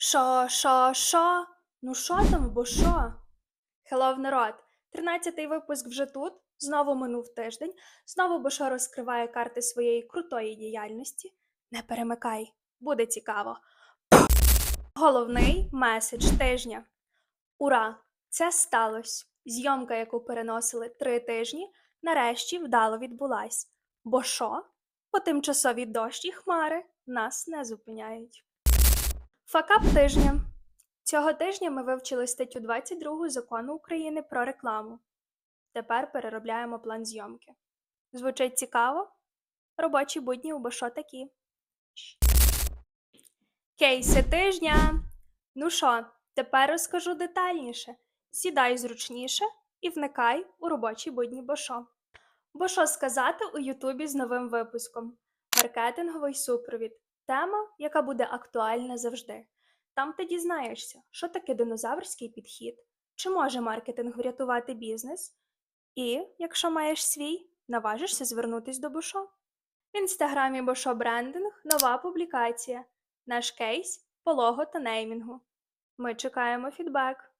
Шо, шо, шо? Ну шо там, бо шо? Хеллоу, народ! Тринадцятий випуск вже тут. Знову минув тиждень. Знову Бошо розкриває карти своєї крутої діяльності. Не перемикай, буде цікаво. Головний меседж тижня. Ура! Це сталося. Зйомка, яку переносили три тижні, нарешті вдало відбулась. Бо що? Бо тимчасові дощ і хмари нас не зупиняють. Факап тижня. Цього тижня ми вивчили статтю 22 закону України про рекламу. Тепер переробляємо план зйомки. Звучить цікаво? Робочі будні у Бошо такі. Кейси тижня. Ну що, тепер розкажу детальніше. Сідай зручніше і вникай у робочі будні Бошо. Бо що сказати у Ютубі з новим випуском? Маркетинговий супровід. Тема, яка буде актуальна завжди. Там ти дізнаєшся, що таке динозаврський підхід, чи може маркетинг врятувати бізнес, і, якщо маєш свій, наважишся звернутись до Бошо. В інстаграмі Бошо Брендинг нова публікація. Наш кейс по лого та неймінгу. Ми чекаємо фідбек.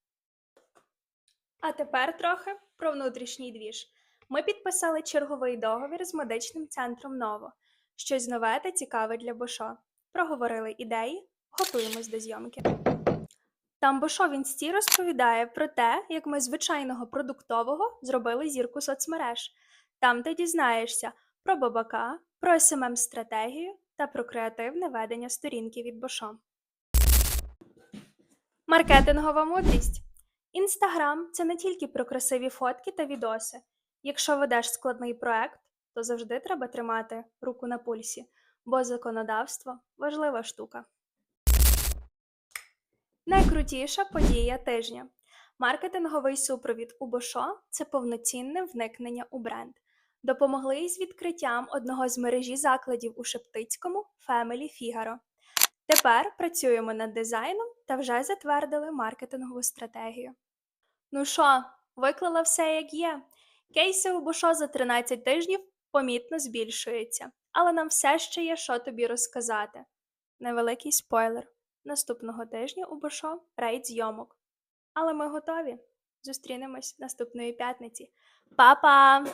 А тепер трохи про внутрішній двіж. Ми підписали черговий договір з медичним центром Ново. Щось нове та цікаве для Бошо. Проговорили ідеї, готуємось до зйомки. Там Бошо в інсті розповідає про те, як ми звичайного продуктового зробили зірку соцмереж. Там ти дізнаєшся про бабака, про smm стратегію та про креативне ведення сторінки від Бошо. Маркетингова мудрість. Інстаграм це не тільки про красиві фотки та відоси. Якщо ведеш складний проект, то завжди треба тримати руку на пульсі, бо законодавство важлива штука. Найкрутіша подія тижня. Маркетинговий супровід у Бошо це повноцінне вникнення у бренд. Допомогли із відкриттям одного з мережі закладів у Шептицькому Family Figaro. Тепер працюємо над дизайном та вже затвердили маркетингову стратегію. Ну що, виклала все як є. Кейси у Бошо за 13 тижнів помітно збільшується, але нам все ще є що тобі розказати. Невеликий спойлер. Наступного тижня у Бошо рейд зйомок. Але ми готові. Зустрінемось наступної п'ятниці. Па-па!